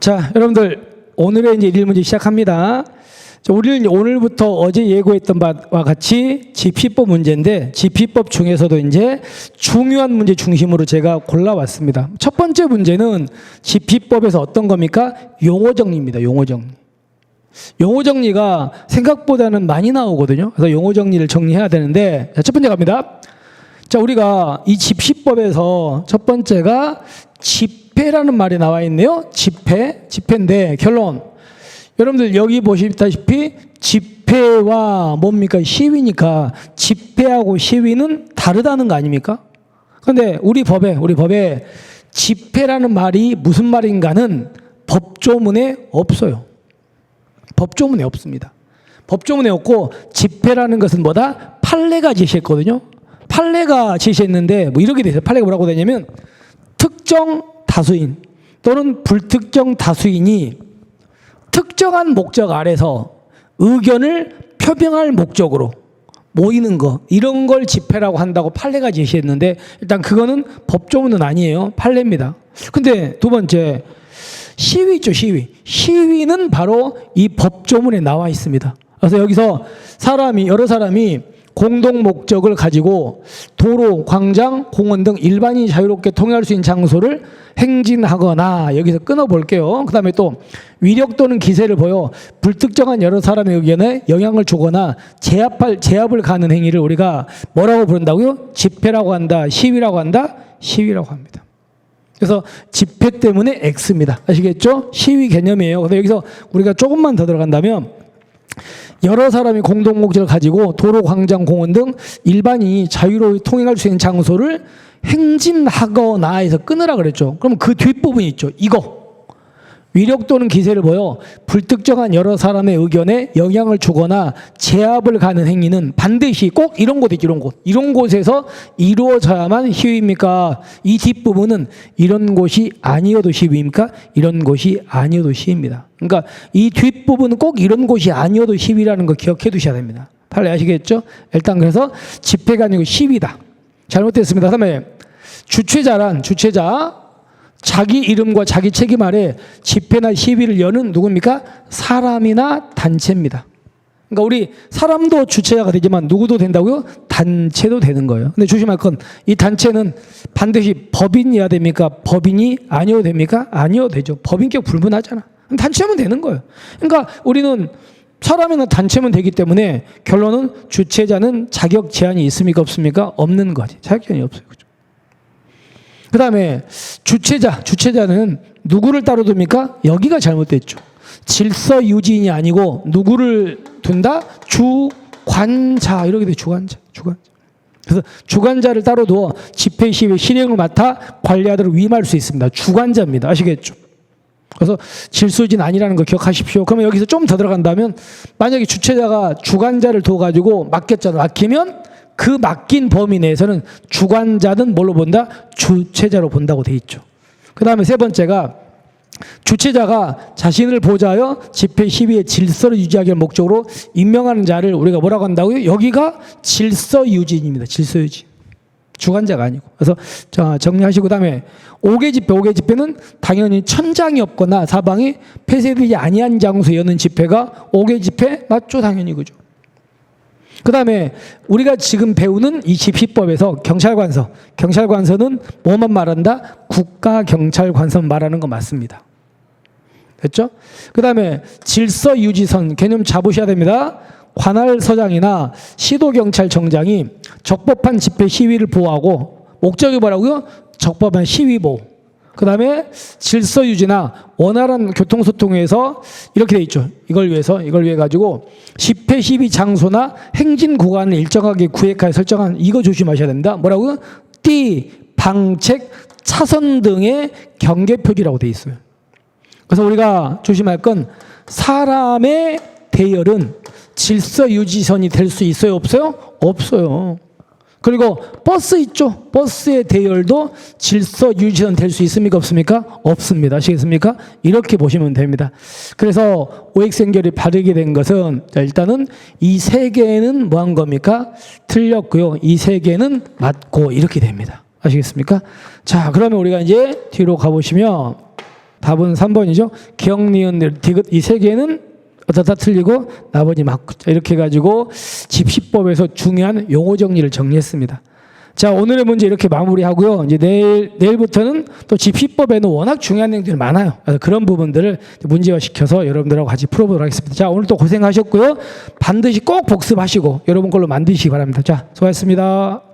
자, 여러분들 오늘의 이제 일일 문제 시작합니다. 자, 우리는 오늘부터 어제 예고했던 바와 같이 지피법 문제인데 지피법 중에서도 이제 중요한 문제 중심으로 제가 골라왔습니다. 첫 번째 문제는 지피법에서 어떤 겁니까? 용어 정리입니다. 용어 정리. 용어 정리가 생각보다는 많이 나오거든요. 그래서 용어 정리를 정리해야 되는데 자, 첫 번째 갑니다. 자, 우리가 이 집시법에서 첫 번째가 집 회라는 말이 나와 있네요. 집회, 집회인데 결론. 여러분들 여기 보시다시피 집회와 뭡니까 시위니까 집회하고 시위는 다르다는 거 아닙니까? 그런데 우리 법에 우리 법에 집회라는 말이 무슨 말인가는 법조문에 없어요. 법조문에 없습니다. 법조문에 없고 집회라는 것은 뭐다? 판례가 제시했거든요. 판례가 제시했는데 뭐 이렇게 돼서 판례가 뭐라고 되냐면 특정 다수인 또는 불특정 다수인이 특정한 목적 아래서 의견을 표명할 목적으로 모이는 거 이런 걸 집회라고 한다고 판례가 제시했는데 일단 그거는 법조문은 아니에요 판례입니다. 근데 두 번째 시위 있죠 시위 시위는 바로 이 법조문에 나와 있습니다. 그래서 여기서 사람이 여러 사람이 공동 목적을 가지고 도로, 광장, 공원 등 일반인이 자유롭게 통행할 수 있는 장소를 행진하거나 여기서 끊어 볼게요. 그 다음에 또 위력 또는 기세를 보여 불특정한 여러 사람의 의견에 영향을 주거나 제압할 제압을 가는 행위를 우리가 뭐라고 부른다고요? 집회라고 한다, 시위라고 한다, 시위라고 합니다. 그래서 집회 때문에 X입니다. 아시겠죠? 시위 개념이에요. 그래서 여기서 우리가 조금만 더 들어간다면 여러 사람이 공동 목적을 가지고 도로, 광장, 공원 등 일반인이 자유로이 통행할 수 있는 장소를 행진하거나 해서 끊으라 그랬죠. 그럼 그 뒷부분이 있죠. 이거. 위력 또는 기세를 보여 불특정한 여러 사람의 의견에 영향을 주거나 제압을 가는 행위는 반드시 꼭 이런 곳 있죠. 이런 곳. 이런 곳에서 이루어져야만 시위입니까? 이 뒷부분은 이런 곳이 아니어도 시위입니까? 이런 곳이 아니어도 시위입니다. 그러니까 이 뒷부분은 꼭 이런 곳이 아니어도 시위라는 거 기억해 두셔야 됩니다. 빨리 아시겠죠? 일단 그래서 집회가 아니고 시위다. 잘못됐습니다. 그다음에 주최자란 주최자 자기 이름과 자기 책임 아래 집회나 시위를 여는 누굽니까? 사람이나 단체입니다. 그러니까 우리 사람도 주체자가 되지만 누구도 된다고요? 단체도 되는 거예요. 근데 조심할 건 이 단체는 반드시 법인이어야 됩니까? 법인이 아니어도 됩니까? 아니어도 되죠. 법인격 불문하잖아. 단체면 되는 거예요. 그러니까 우리는 사람이나 단체면 되기 때문에 결론은 주체자는 자격 제한이 있습니까? 없습니까? 없는 거지. 자격 제한이 없어요. 그죠? 그 다음에 주체자, 주체자는 누구를 따로 둡니까? 여기가 잘못됐죠. 질서 유지인이 아니고 누구를 둔다? 주관자 이렇게 돼 주관자, 주관자. 그래서 주관자를 따로 두어 집회 시위 실행을 맡아 관리하도록 위임할 수 있습니다. 주관자입니다. 아시겠죠? 그래서 질서유지는 아니라는 거 기억하십시오. 그러면 여기서 좀 더 들어간다면 만약에 주체자가 주관자를 둬가지고 맡겼잖아. 맡기면 그 맡긴 범위 내에서는 주관자는 뭘로 본다? 주체자로 본다고 돼 있죠. 그 다음에 세 번째가 주체자가 자신을 보좌하여 집회 시위의 질서를 유지하기 위한 목적으로 임명하는 자를 우리가 뭐라고 한다고요? 여기가 질서 유지입니다. 질서 유지. 주관자가 아니고. 그래서 자, 정리하시고 그다음에 5개 집회, 5개 집회는 당연히 천장이 없거나 사방이 폐쇄되지 아니한 장소에 여는 집회가 5개 집회 맞죠? 당연히 그죠. 그 다음에 우리가 지금 배우는 이 집시법에서 경찰관서, 경찰관서는 뭐만 말한다? 국가경찰관서 말하는 거 맞습니다. 됐죠? 그 다음에 질서유지선 개념 잡으셔야 됩니다. 관할서장이나 시도경찰청장이 적법한 집회 시위를 보호하고 목적이 뭐라고요? 적법한 시위 보호. 그 다음에 질서 유지나 원활한 교통소통에서 이렇게 돼 있죠. 이걸 위해서, 이걸 위해 가지고 집회 시위 장소나 행진 구간을 일정하게 구획하여 설정한 이거 조심하셔야 됩니다. 뭐라고요? 띠, 방책, 차선 등의 경계 표지라고 돼 있어요. 그래서 우리가 조심할 건 사람의 대열은 질서 유지선이 될 수 있어요, 없어요? 없어요. 그리고 버스 있죠? 버스의 대열도 질서 유지선 될 수 있습니까? 없습니까? 없습니다. 아시겠습니까? 이렇게 보시면 됩니다. 그래서 오익 연결이 바르게 된 것은 자, 일단은 이 세 개는 뭐 한 겁니까? 틀렸고요. 이 세 개는 맞고 이렇게 됩니다. 아시겠습니까? 자, 그러면 우리가 이제 뒤로 가보시면 답은 3번이죠. 기억, 니은, 디귿 이 세 개는 어떻다 틀리고 나머지 맞고 자, 이렇게 해가지고 집시법에서 중요한 용어 정리를 정리했습니다. 자 오늘의 문제 이렇게 마무리하고요. 이제 내일 내일부터는 또 집시법에는 워낙 중요한 내용들이 많아요. 그래서 그런 부분들을 문제화 시켜서 여러분들하고 같이 풀어보도록 하겠습니다. 자 오늘 또 고생하셨고요. 반드시 꼭 복습하시고 여러분 걸로 만드시기 바랍니다. 자 수고하셨습니다.